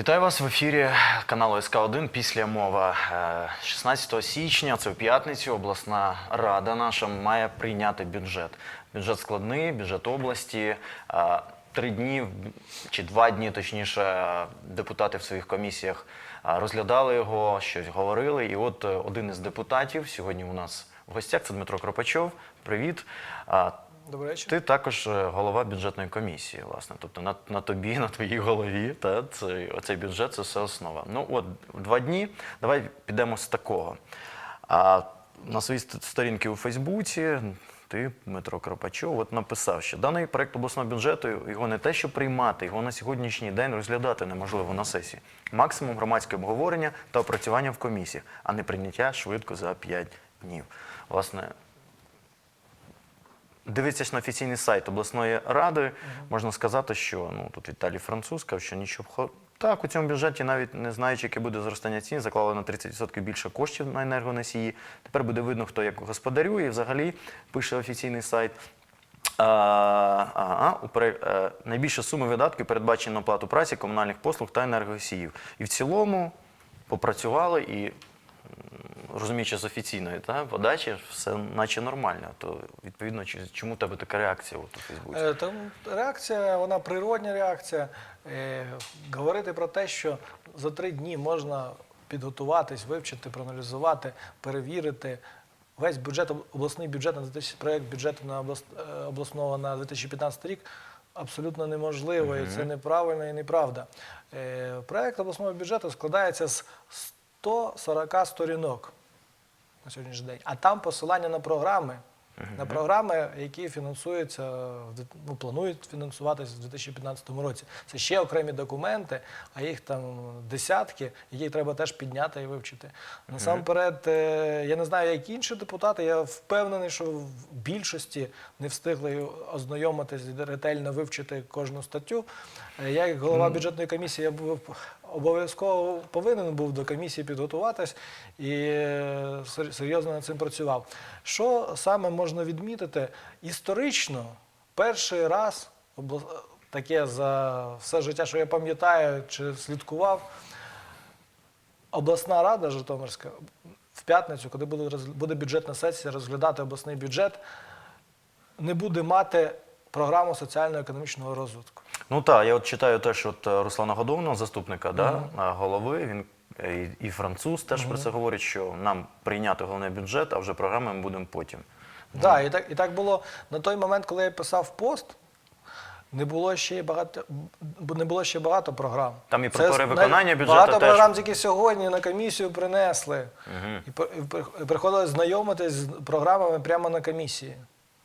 Вітаю вас в ефірі каналу СК1 після мова. Е, 16 січня, це в п'ятницю, обласна рада наша має прийняти бюджет. Бюджет складний, бюджет області. Е, Три дні чи два дні, точніше, е, депутати в своїх комісіях е, розглядали його, щось говорили. І от е, один із депутатів сьогодні у нас в гостях це Дмитро Кропачов. Привіт. Добрий вечір. ти також е, голова бюджетної комісії, власне. Тобто на, на тобі, на твоїй голові, та, це, оцей бюджет це все основа. Ну от два дні. Давай підемо з такого. А, на своїй сторінці у Фейсбуці ти, Дмитро Кропачов, от написав, що даний проект обласного бюджету його не те, що приймати, його на сьогоднішній день розглядати неможливо на сесії. Максимум громадське обговорення та опрацювання в комісіях, а не прийняття швидко за 5 днів. Власне, Дивитися на офіційний сайт обласної ради, можна сказати, що ну тут Віталій Француз сказав, що нічого так у цьому бюджеті, навіть не знаючи, яке буде зростання цін, заклали на 30% більше коштів на енергоносії. Тепер буде видно, хто як господарює. І взагалі пише офіційний сайт. А, пере- е, найбільша сума видатків передбачена на оплату праці, комунальних послуг та енергосіїв. І в цілому попрацювали і розуміючи з офіційної та, подачі, все наче нормально. То відповідно, чому в тебе така реакція от у Фейсбуці? Е, Там реакція, вона природня реакція. Е, Говорити про те, що за три дні можна підготуватись, вивчити, проаналізувати, перевірити. Весь бюджет, обласний бюджет на 2000, проект бюджету на облас, е, обласного на 2015 рік абсолютно неможливо, і це неправильно і неправда. Е, Проект обласного бюджету складається з 140 сторінок на сьогоднішній день, а там посилання на програми. На програми, які фінансуються, ну, планують фінансуватися в 2015 році. Це ще окремі документи, а їх там десятки, які треба теж підняти і вивчити. Насамперед, е, я не знаю, як інші депутати, я впевнений, що в більшості не встигли ознайомитись, ретельно вивчити кожну статтю. Е, Я, як голова бюджетної комісії, я був обов'язково повинен був до комісії підготуватись і е, серйозно над цим працював. Що саме можна відмітити? Історично перший раз таке за все життя, що я пам'ятаю чи слідкував, обласна рада Житомирська в п'ятницю, коли буде, буде бюджетна сесія, розглядати обласний бюджет, не буде мати програму соціально-економічного розвитку. Ну так, я от читаю теж от е, Руслана Годовного, заступника да, е, голови. Він е, і, і француз теж про це говорить, що нам прийняти головний бюджет, а вже програми ми будемо потім. Так, і так, і так було на той момент, коли я писав пост. Не було ще багато, не було ще багато програм. Там і про перевиконання бюджету Багато теж. програм тільки сьогодні на комісію принесли. При- і приходилось знайомитись з програмами прямо на комісії.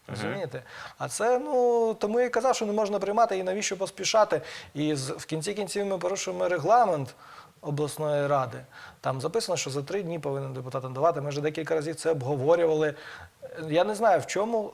Розумієте? А це, ну, тому я і казав, що не можна приймати і навіщо поспішати. І в кінці кінців ми порушуємо регламент обласної ради. Там записано, що за три дні повинен депутат надавати. Ми вже декілька разів це обговорювали. Я не знаю, в чому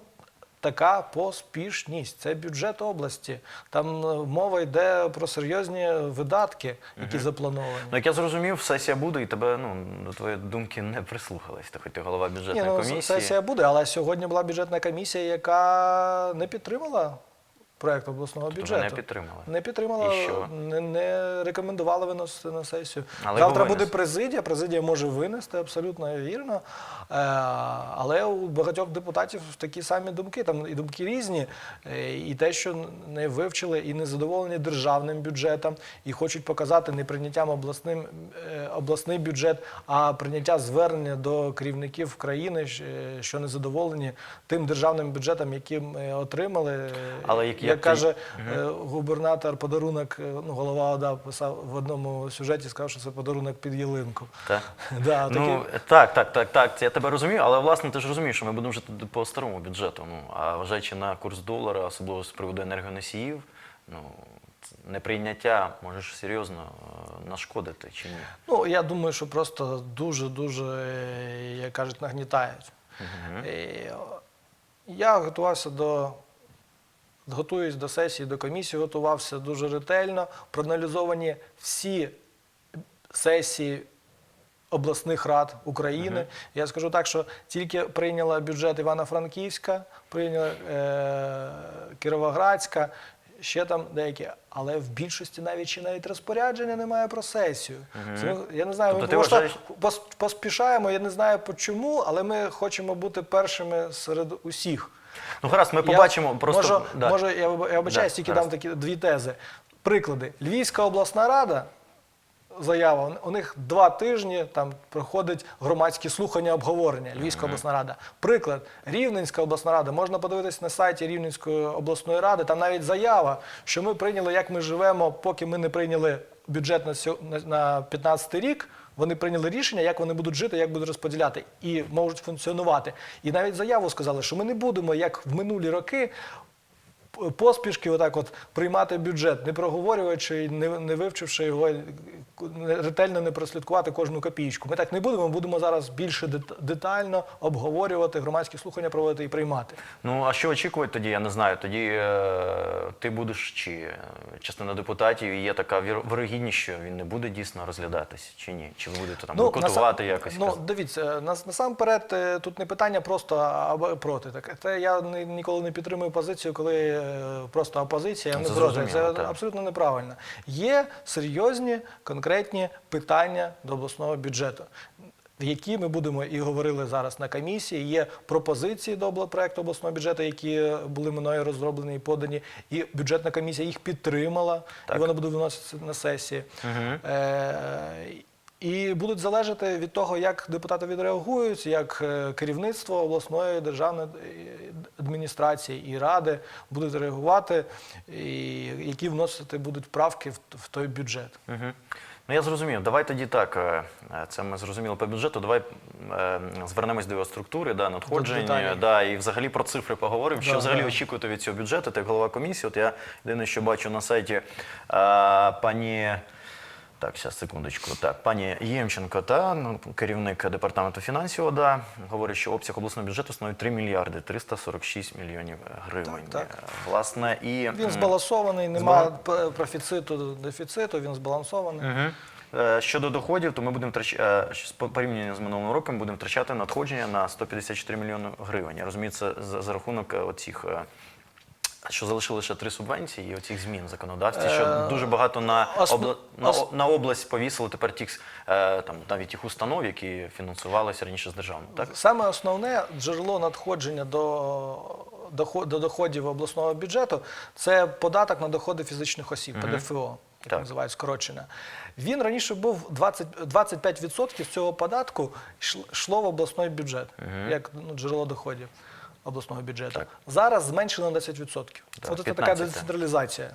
така поспішність. Це бюджет області. Там е, мова йде про серйозні видатки, які заплановані. Ну, як я зрозумів, сесія буде, і тебе ну, до твоєї думки не прислухались. Ти хоч ти голова Ні, ну, комісії. сесія буде, але сьогодні була бюджетна комісія, яка не підтримала проект обласного Тобто бюджету. не підтримали? Не підтримала? Не, не рекомендувала виносити на сесію. Але Завтра буде президія, президія може винести, абсолютно вірно. Е, але у багатьох депутатів такі самі думки, там і думки різні, е, і те, що не вивчили і не задоволені державним бюджетом, і хочуть показати не прийняттям обласним, е, обласний бюджет, а прийняття звернення до керівників країни, що не задоволені тим державним бюджетом, яким отримали. Але як- як, як каже е, губернатор, подарунок, е, ну, голова ОДА писав в одному сюжеті, сказав, що це подарунок під ялинку. Так? Да, Ну, так, так, так, так. Це я тебе розумію, але власне ти ж розумієш, що ми будемо жити по старому бюджету. Ну, а вважаючи на курс долара, особливо з приводу енергоносіїв, ну, неприйняття може ж серйозно е, нашкодити чи ні? Ну, я думаю, що просто дуже-дуже, е, як кажуть, нагнітають. Е, Я готувався до. Готуюсь до сесії, до комісії, готувався дуже ретельно. Проаналізовані всі сесії обласних рад України. Я скажу так, що тільки прийняла бюджет Івано-Франківська, прийняла е- Кіровоградська, ще там деякі, але в більшості навіть ще навіть розпорядження немає про сесію. Це, я не знаю, Тобто ми просто вважаєш- пос- поспішаємо, я не знаю чому, але ми хочемо бути першими серед усіх. Ну гаразд, ми Я побачимо просто. Можу, да. може, я, я обичаюсь, Да, тільки гаразд. дам такі дві тези. Приклади. Львівська обласна рада. Заява. У них два тижні там проходить громадські слухання, обговорення. Львівська обласна рада. Приклад. Рівненська обласна рада. Можна подивитись на сайті Рівненської обласної ради. Там навіть заява, що ми прийняли, як ми живемо, поки ми не прийняли бюджет на 15 рік. Вони прийняли рішення, як вони будуть жити, як будуть розподіляти і можуть функціонувати. І навіть заяву сказали, що ми не будемо, як в минулі роки, поспішки отак от приймати бюджет, не проговорюючи, не, не вивчивши його, ретельно не прослідкувати кожну копійку. Ми так не будемо, ми будемо зараз більше детально обговорювати, громадські слухання проводити і приймати. Ну а що очікувати тоді? Я не знаю. Тоді е, ти будеш чи частина депутатів і є така вір- вирогідність, що він не буде дійсно розглядатись, чи ні? Чи ви будете там бойкотувати насам- якось? Ну, дивіться, нас, насамперед е, тут не питання просто або проти. Так, це я ні- ніколи не підтримую позицію, коли е, просто опозиція, Ну, не це проти. Це так. абсолютно неправильно. Є серйозні, конкретні питання до обласного бюджету. в Які ми будемо і говорили зараз на комісії, є пропозиції до проекту обласного бюджету, які були мною розроблені і подані, і бюджетна комісія їх підтримала, Так. і вони будуть виноситися на сесії. Е, і будуть залежати від того, як депутати відреагують, як е, керівництво обласної державної е, адміністрації і ради будуть реагувати, і які вносити будуть правки в, в той бюджет. Угу. Ну я зрозумів. Давай тоді так. е, е, Це ми зрозуміли по бюджету. Давай е, звернемось до його структури, да, надходжень, да, і взагалі про цифри поговоримо. Що Да, взагалі да. очікуєте від цього бюджету? Ти голова комісії. От я єдине, що бачу на сайті а, пані. Так, зараз секундочку. Так, пані Ємченко, та ну, керівник департаменту фінансів ОДА, говорить, що обсяг обласного бюджету становить 3 мільярди 346 мільйонів гривень. Так, Е, Власне, і Він збалансований, немає профіциту, дефіциту, він збалансований. Е, Щодо доходів, то ми будемо втрачати порівняно з минулим роком, будемо втрачати надходження на 154 мільйони гривень. Я розумію, це за, за рахунок е, оцих. Е, Що залишили лише три субвенції і оцих змін в законодавстві, що Е, дуже багато на, обла... на, на область повісили тепер тих е, там навіть тих установ, які фінансувалися раніше з державного. Так Саме основне джерело надходження до, до доходів обласного бюджету це податок на доходи фізичних осіб, ПДФО, Так. називають скорочено. Він раніше був 20, 25% з цього податку йшло- йшло в обласний бюджет, як ну, джерело доходів обласного бюджету. Так. Зараз зменшено на 10%. Так, От це така 15, так. децентралізація.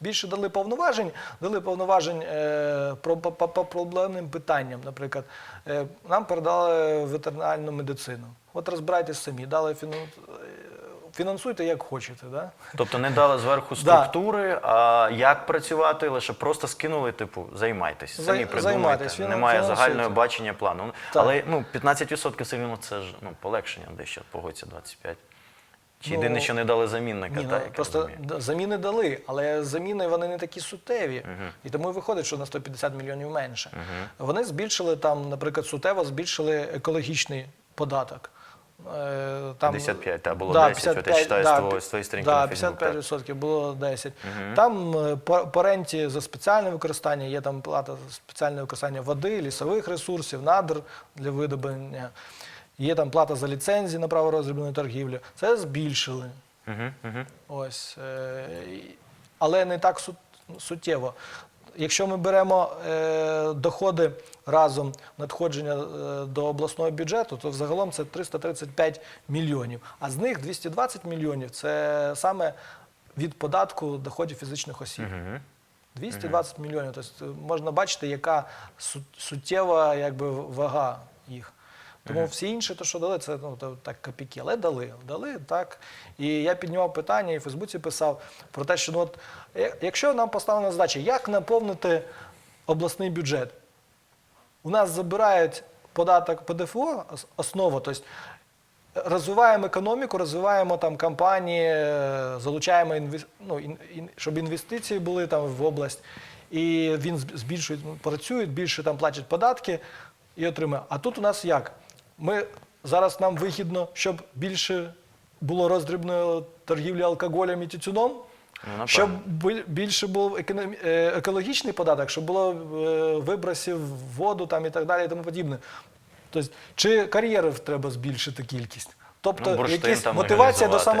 Більше дали повноважень, дали повноважень е, про, по, по- по проблемним питанням. Наприклад, е, нам передали ветеринарну медицину. От розбирайтесь самі, дали фіну, фінансуйте як хочете. Да? Тобто не дали зверху Да. структури, а як працювати, лише просто скинули, типу, займайтесь, самі придумайте. Немає загального бачення плану. Ну, Так. Але ну, 15% все рівно це ж ну, полегшення дещо, погодься 25. Чи Ну, єдине, що не дали замінника, Ні, ну, так, як просто розумію. заміни дали, але заміни вони не такі суттєві. І тому і виходить, що на 150 мільйонів менше. Вони збільшили там, наприклад, суттєво збільшили екологічний податок. Е, Там, 55, та, було 10, от я читаю з твого- з твоєї сторінки да, на Facebook, 55% було 10. Там е, по, по ренті за спеціальне використання, є там плата за спеціальне використання води, лісових ресурсів, надр для видобування. Є там плата за ліцензії на право роздрібної торгівлі. Це збільшили. Угу, угу. Ось, е, але не так сут- суттєво. Якщо ми беремо е, доходи разом надходження е, до обласного бюджету, то взагалом це 335 мільйонів. А з них 220 мільйонів це саме від податку доходів фізичних осіб. 220 мільйонів. Тобто можна бачити, яка су- суттєва якби, вага їх. Тому всі інші, то, що дали, це ну, так копійки. Але дали, дали так. І я піднімав питання і в Фейсбуці писав про те, що ну, от, якщо нам поставлена задача, як наповнити обласний бюджет, у нас забирають податок ПДФО, основу, тобто розвиваємо економіку, розвиваємо там компанії, е, залучаємо інвес... ну, ін... ін- щоб інвестиції були там в область, і він зб- збільшує, ну, працюють, більше там платять податки і отримує. А тут у нас як? Ми зараз нам вигідно, щоб більше було роздрібної торгівлі алкоголем і тютюном. Ну. Щоб більше був е, екологічний податок, щоб було е, вибросів в воду там і так далі, і тому подібне. Тобто, чи кар'єрів треба збільшити кількість? Тобто Ну, бурштин там мотивація до легалізувати.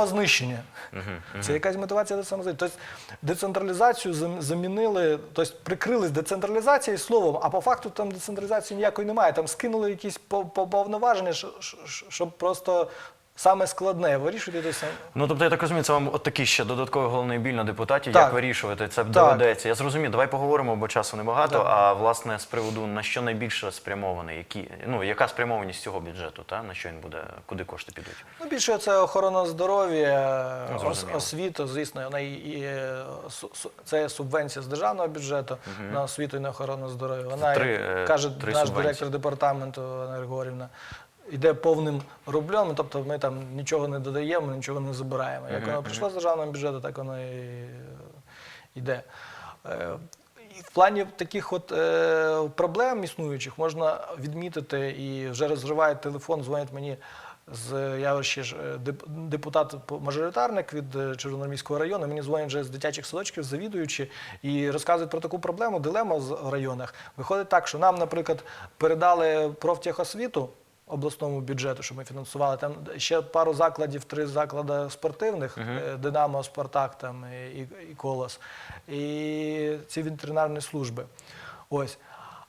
угу. Це якась мотивація до самознищення. Тобто децентралізацію замінили, тобто прикрились децентралізацією словом, а по факту там децентралізації ніякої немає. Там скинули якісь по- по- повноваження, що- що- щоб просто саме складне вирішувати. те саме. Ну, тобто, я так розумію, це вам от такий ще додатковий головний біль на депутатів, Так. як вирішувати це доведеться. Я зрозумів, давай поговоримо, бо часу небагато. Так. А власне з приводу на що найбільше спрямований, які, ну, яка спрямованість цього бюджету, та? на що він буде, куди кошти підуть? Ну, більше це охорона здоров'я, Ну, ос- освіта, звісно, вона і, і е, це субвенція з державного бюджету на освіту і на охорону здоров'я. Вона, Три, е, каже три наш субвенції. директор департаменту Анна Григорівна, йде повним рублем, тобто ми там нічого не додаємо, нічого не забираємо. Як воно прийшло з державного бюджету, так воно і е, йде. Е, і В плані таких от е, проблем існуючих можна відмітити і вже розривають телефон, дзвонять мені з я ще ж е, депутат-мажоритарник від е, Червономіського району. Мені дзвонять вже з дитячих садочків, завідуючи, і розказують про таку проблему, дилему в районах. Виходить так, що нам, наприклад, передали профтехосвіту обласному бюджету, що ми фінансували. Там ще пару закладів, три заклади спортивних, е, Динамо, Спартак там, і, і Колос, і ці ветеринарні служби. Ось.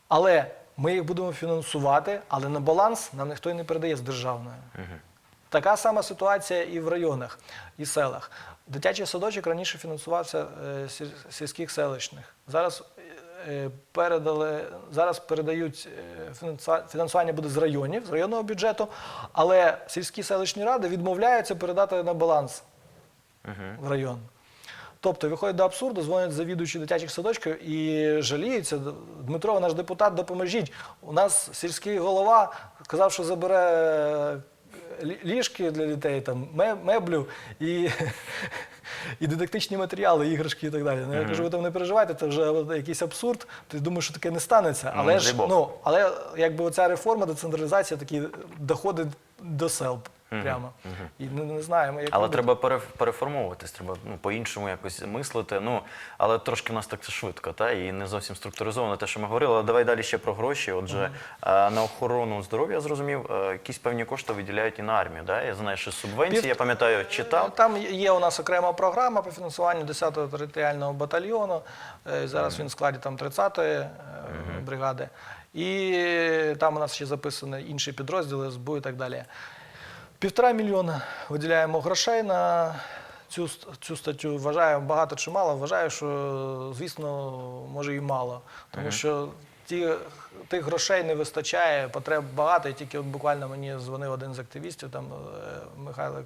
Але ми їх будемо фінансувати, але на баланс нам ніхто і не передає з державної. Така сама ситуація і в районах, і селах. Дитячий садочок раніше фінансувався е, сільських селищних. Зараз е, передали, зараз передають е, фінансування буде з районів, з районного бюджету, але сільські селищні ради відмовляються передати на баланс в район. Тобто виходить до абсурду, дзвонять завідуючі дитячих садочків і жаліються. Дмитро, наш депутат, допоможіть. У нас сільський голова сказав, що забере е, ліжки для дітей, там, меблю і, і дидактичні матеріали, іграшки і так далі. Ну, я кажу, ви там не переживайте, це вже якийсь абсурд. Ти думаєш, що таке не станеться. Ну, Але не ж дай Бог. ну, але якби оця реформа, децентралізація такі доходить до сел прямо. І не, не знаємо, як Але робити. треба пере- переформовуватись, треба ну, по-іншому якось мислити. Ну, але трошки в нас так це швидко, та? і не зовсім структуризовано те, що ми говорили. Але давай далі ще про гроші. Отже, е, на охорону здоров'я зрозумів, е, якісь певні кошти виділяють і на армію. Да? Я знаю, що субвенції, Пів- я пам'ятаю, читав. Там є у нас окрема програма по фінансуванню 10-го територіального батальйону. Е, Зараз він в складі там 30-ї е, бригади. І там у нас ще записані інші підрозділи, СБУ і так далі. Півтора мільйона виділяємо грошей на цю, цю статтю. Вважаю багато чи мало. Вважаю, що звісно, може і мало. Тому що ті, тих грошей не вистачає, потреб багато. І тільки от буквально мені дзвонив один з активістів, там е, Михайло.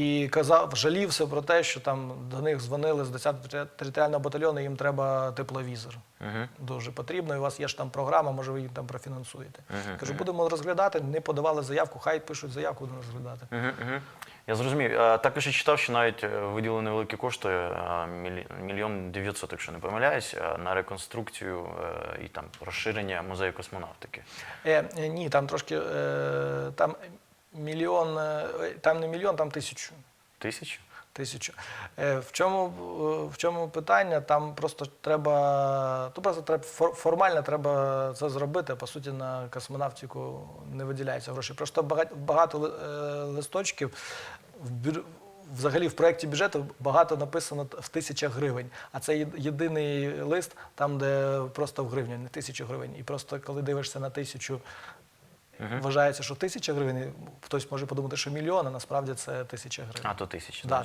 І казав, жалівся про те, що там до них дзвонили з 10-го територіального батальйону, їм треба тепловізор. Дуже потрібно. І у вас є ж там програма, може ви їм там профінансуєте. Кажу, будемо розглядати, не подавали заявку, хай пишуть заявку, будемо розглядати. Мгм, мгм. Я зрозумів. Е, Також я читав, що навіть е, виділили невеликі кошти, е, мільйон дев'ятсот, якщо не помиляюсь, на реконструкцію і там розширення музею космонавтики. Е, ні, там трошки е, там мільйон, е, там не мільйон, там тисячу. Тисяч? Тисячу. Е, В чому, е, в чому питання? Там просто треба, то просто треба фор- формально треба це зробити. По суті, на космонавтику не виділяється гроші. Просто багато, багато листочків в бюр- Взагалі в проєкті бюджету багато написано в тисячах гривень, а це єдиний лист, там, де просто в гривні, не тисячу гривень. І просто коли дивишся на тисячу, вважається, що тисяча гривень, хтось може подумати, що мільйон, а насправді це тисяча гривень. А то тисяча. Да.